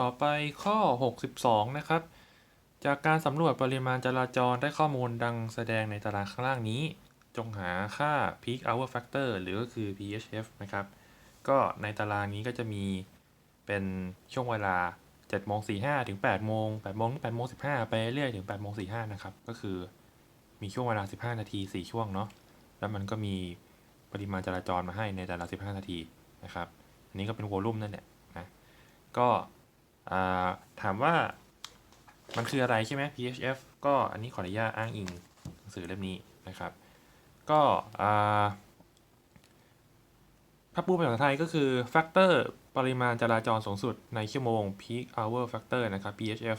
ต่อไปข้อ 62 นะครับ จากการสำรวจปริมาณจราจรได้ข้อมูลดังแสดงในตารางข้างล่างนี้ จงหาค่า peak hour factor หรือก็คือ PHF นะครับ ก็ในตารางนี้ก็จะมีเป็นช่วงเวลา7โมง45 ถึง8โมง8โมงถึง8โมง15 ไปเรื่อยถึง8โมง45 นะครับ ก็คือมีช่วงเวลา 15 นาที 4 ช่วงเนาะ แล้วมันก็มีปริมาณจราจรมาให้ในแต่ละ 15 นาทีนะครับ อันนี้ก็เป็นวอลลุ่มนั่นแหละนะ ก็ ถามว่ามันคืออะไรใช่ไหม PHF ก็อันนี้ขออนุญาตอ้างอิงหนังสือเล่มนี้นะครับ ก็อ่าถ้าพูดเป็นภาษาไทยก็คือ factor ปริมาณจราจรสูงสุดในชั่วโมง peak hour factor นะครับ PHF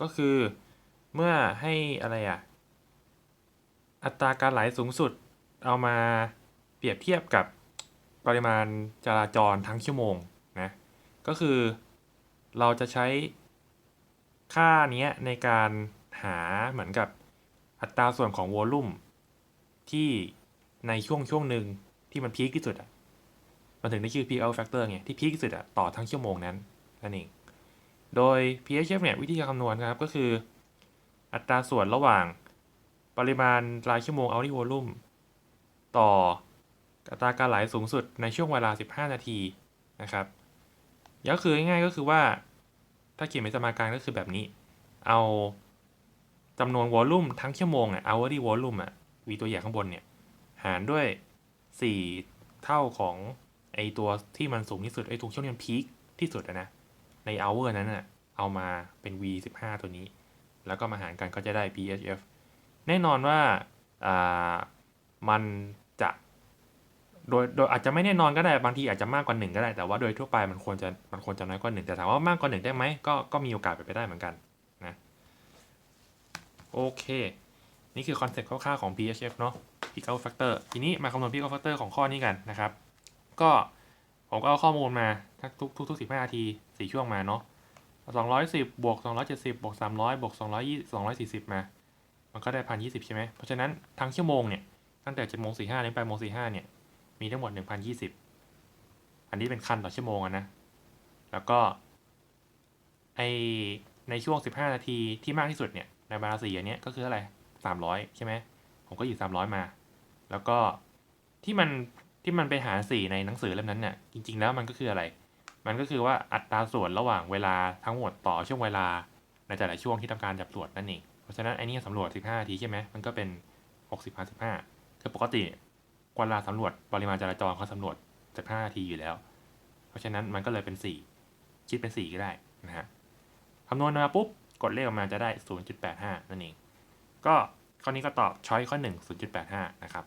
ก็คือเมื่อให้อะไรอะอัตราการไหลสูงสุดเอามาเปรียบเทียบกับปริมาณจราจรทั้งชั่วโมงนะ ก็คือ เราจะใช้ค่าเนี้ยในการหาเหมือนกับอัตราส่วนของวอลลุ่มที่ในช่วงช่วงหนึ่งที่มันพีคที่สุดอะมันถึงได้ชื่อ P/E factor ไงที่พีคที่สุดอะต่อทั้งชั่วโมงนั้นนั่นเอง โดย PHF เนี่ยวิธีการคำนวณนะครับก็คือ อัตราส่วนระหว่างปริมาณรายชั่วโมง hourly volume ต่ออัตราการไหลสูงสุดในช่วงเวลา 15 นาทีนะครับ ก็คือง่ายๆก็คือว่า ถ้าเขียนเป็นสมการก็คือแบบนี้ เอาจำนวนวอลลุ่มทั้งชั่วโมงอะ hourly volume อะวีตัวอย่างข้างบนเนี่ย หารด้วย 4 เท่าของไอตัวที่มันสูงที่สุดไอตรงช่วงที่มันพีคที่สุดนะ ใน hour นั้นอะ เอามาเป็น v 15ตัวนี้ แล้วก็มาหารกันก็จะได้ PHF แน่นอนว่าอ่ามันจะ โดยโดยอาจจะไม่แน่นอนก็ได้บางทีอาจจะมากกว่าหนึ่งก็ได้แต่ว่าโดยทั่วไปมันควรจะมันควรจะน้อยกว่าหนึ่งแต่ถามว่ามากกว่าหนึ่งได้ไหมก็ก็มีโอกาสเป็นไปได้เหมือนกันนะโอเค นี่คือคอนเซ็ปต์คร่าวๆของ PHF เนาะ Peak o u Factor ทีนี้มาคำนวณ Peak o u Factor ของข้อนี้กันนะครับ ก็ผมก็เอาข้อมูลมาทุกทุกทุกสิบห้านาทีสี่ช่วงมาเนาะสองร้อยสิบบวกสองร้อยเจ็ดสิบบวกสามร้อยบวกสองร้อยยี่สองร้อยสี่สิบมา มันก็ได้พันยี่สิบใช่ไหมเพราะฉะนั้นทั้งชั่วโมงเนี่ยตั้งแต่เจ็ดโมงสี่ห้าถึงแปดโมงสี่ห้าเนี่ย มีทั้งหมดหนึ่งพันยี่สิบอันนี้เป็นคันต่อชั่วโมงนะ แล้วก็ไอในช่วงสิบห้านาทีที่มากที่สุดเนี่ย ในบาราสีอันนี้ก็คืออะไรสามร้อยใช่ไหม ผมก็อยู่สามร้อยมา แล้วก็ที่มันที่มันไปหาสี่ในหนังสือเล่มนั้นเนี่ย จริง ๆ แล้วมันก็คืออะไร มันก็คือว่าอัตราส่วนระหว่างเวลาทั้งหมดต่อช่วงเวลาในแต่ละช่วงที่ทำการจับตรวจนั่นเอง เพราะฉะนั้นไอ้นี่สำรวจ 15 นาทีใช่ไหม มันก็เป็น 60 15คือปกติ เวลาสำรวจปริมาณจราจรเขาสำรวจจาก5นาทีอยู่แล้ว เพราะฉะนั้นมันก็เลยเป็น 4 คิดเป็น 4 ก็ได้นะฮะคำนวณมาปุ๊บ กดเลขออกมาจะได้ 0.85 นั่นเอง ก็ข้อนี้ก็ตอบช้อยข้อ 1 0.85 นะครับ